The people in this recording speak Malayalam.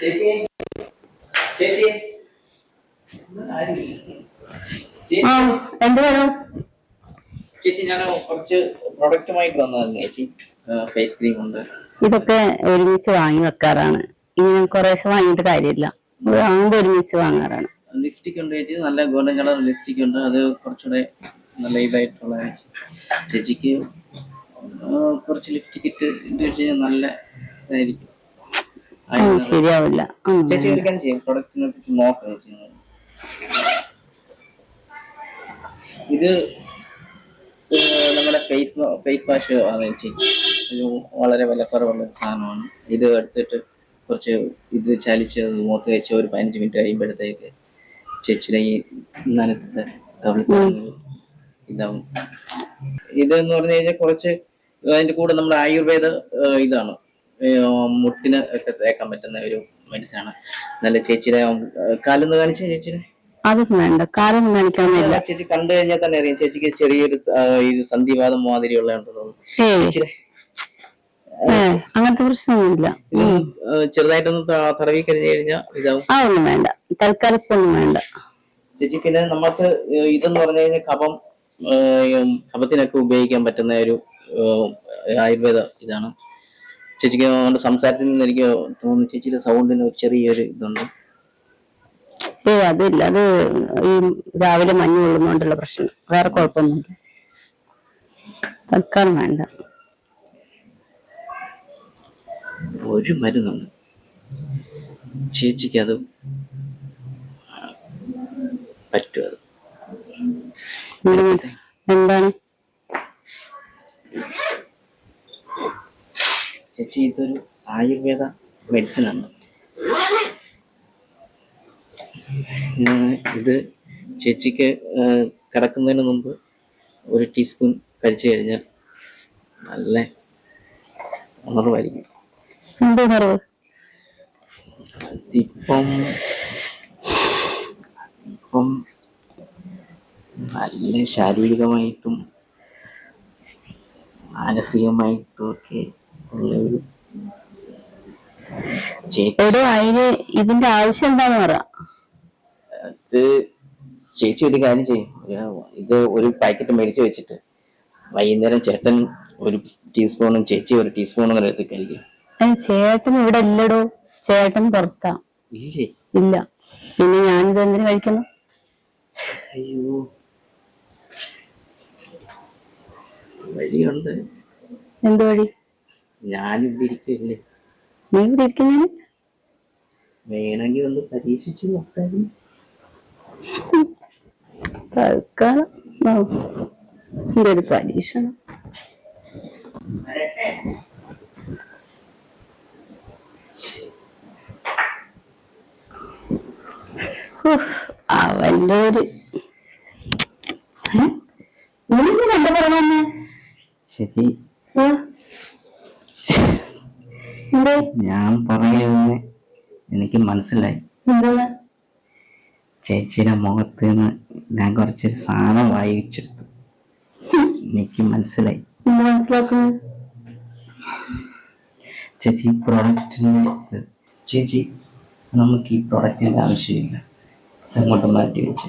ചേച്ചി ചേച്ചി? ആ എന്ത് വേണം? ചേച്ചി ഞാൻ കുറച്ച് പ്രൊഡക്റ്റുമായിട്ട് വന്നതാണ് ചേച്ചി? ഫേസ് ക്രീം ഉണ്ട്. ഇതൊക്കെ ഒരുമിച്ച് വാങ്ങി വെക്കാറാണ്. ഇങ്ങനെ കുറേശ്ശെ വാങ്ങിയിട്ട് കാര്യമില്ല. വാങ്ങുമ്പോൾ ഒരുമിച്ച് വാങ്ങാറാണ്. ലിപ്സ്റ്റിക് ഉണ്ട് ചേച്ചി. നല്ല ഗോൾഡൻ കളർ ലിപ്സ്റ്റിക് ഉണ്ട്. അത് കുറച്ചുകൂടെ നല്ല ഇതായിട്ടുള്ള ചേച്ചിക്ക് കുറച്ച് ലിപ്സ്റ്റിക് ഇട്ട് ഇട്ട് നല്ല ഇതായിരിക്കും. ശരിയാവില്ല. ഉം. ചേച്ചി ഒരു കാര്യം ചെയ്യും പ്രൊഡക്റ്റിനെ പറ്റി നോക്കാം ചേച്ചി. ഇത് നമ്മുടെ ഫേസ് ഫേസ് വാഷ് ചേച്ചി. വളരെ വിലക്കുറവുള്ള ഒരു സാധനമാണ്. ഇത് എടുത്തിട്ട് കുറച്ച് ഇത് ചലിച്ച് മുഖത്ത് വെച്ച് ഒരു പതിനഞ്ച് മിനിറ്റ് കഴിയുമ്പോഴത്തേക്ക് ചേച്ചിയുടെ ഈ നനത്തെ കവിളിത്തങ്ങൾ ഇതാവും. ഇതെന്ന് പറഞ്ഞു കഴിഞ്ഞാൽ കുറച്ച് അതിന്റെ കൂടെ നമ്മുടെ ആയുർവേദ ഇതാണ്. മുട്ടിന് ഒക്കെ തേക്കാൻ പറ്റുന്ന ഒരു മെഡിസിൻ ആണ്. നല്ല ചേച്ചിയുടെ കാലൊന്ന് കാണിച്ച ചേച്ചിയുടെ. അതൊന്നും വേണ്ട. കാലൊന്നും ചേച്ചി കണ്ടു കഴിഞ്ഞാൽ തന്നെ അറിയാം. ചേച്ചിക്ക് ചെറിയൊരു ഇത് സന്ധിവാദം മാതിരിയുള്ള അങ്ങനത്തെ പ്രശ്നമൊന്നുമില്ല. ചെറുതായിട്ടൊന്ന് തടവി കഴിഞ്ഞു കഴിഞ്ഞാൽ ഇതാവും. വേണ്ട. തൽക്കാലത്തൊന്നും വേണ്ട. ചേച്ചി പിന്നെ നമുക്ക് ഏഹ്, ഇതെന്ന് പറഞ്ഞു കഴിഞ്ഞാൽ കഫം കപത്തിനൊക്കെ കഫത്തിനൊക്കെ ഉപയോഗിക്കാൻ പറ്റുന്ന ഒരു ആയുർവേദ ഇതാണ്. ചേച്ചിക്ക് അവന്റെ സംസാരത്തിൽ നിന്ന് എനിക്ക് തോന്നുന്നു ചേച്ചിയുടെ സൗണ്ടിന് ഒരു ചെറിയൊരു ഇതുണ്ട്. ഏ അതില്ല. അത് ഈ രാവിലെ മഞ്ഞ് കൊള്ളുന്നോണ്ടുള്ള പ്രശ്നം. വേറെ കുഴപ്പമൊന്നുമില്ല. തൽക്കാലം വേണ്ട. ഒരു മരുന്നുണ്ട് ചേച്ചിക്ക് അത് പറ്റും അത് എന്താണ്? ചേച്ചി ഇതൊരു ആയുർവേദ മെഡിസിൻ ആണ്. ഇത് ചേച്ചിക്ക് കിടക്കുന്നതിന് മുമ്പ് ഒരു ടീസ്പൂൺ കഴിച്ചു കഴിഞ്ഞാൽ നല്ല ഉണർവായിരിക്കും. ഇപ്പം ഇപ്പം നല്ല ശാരീരികമായിട്ടും മാനസികമായിട്ടും ഒക്കെ ഉള്ള ഒരു എടോ അതിന് ഇതിന്റെ ആവശ്യം എന്താന്ന് പറ. അത് ചേച്ചി ഒരു കാര്യം ചെയ്യും. ഇത് ഒരു പാക്കറ്റ് മേടിച്ച് വെച്ചിട്ട് വൈകുന്നേരം ചേട്ടൻ ഒരു ടീസ്പൂണും ചേച്ചി ഒരു ടീസ്പൂണും കൂടെ എടുത്ത് കഴിക്കും. ചേട്ടൻ ഇവിടെ ഇല്ലടോ. ചേട്ടൻ പുറത്താ. ഇല്ലേ? ഇല്ല. പിന്നെ ഞാനിത് എന്തിനു കഴിക്കുന്നു? അയ്യോ. വഴിയുണ്ട്. എന്ത് വഴി? ഞാനിവിടെ ഇരിക്കില്ലേ നീ ഇവിടെ ഇരിക്കുന്നതിന് വേണമെങ്കിൽ ഒന്ന് പരീക്ഷിച്ച് തൽക്കാലം എന്റെ ഒരു പരീക്ഷണം. അവന്റെ ഒരു? നീ എന്താ പറഞ്ഞേ ഞാൻ പറയുന്നത് എനിക്ക് മനസ്സിലായി. ചേച്ചിയുടെ മുഖത്ത് നിന്ന് ഞാൻ കുറച്ചൊരു സാധനം വായിച്ചെടുത്തു. എനിക്ക് മനസ്സിലായി. ചേച്ചി ഈ പ്രൊഡക്റ്റിന്റെ ചേച്ചി നമുക്ക് ഈ പ്രൊഡക്റ്റിന്റെ ആവശ്യമില്ല. അങ്ങോട്ട് മാറ്റി വെച്ച്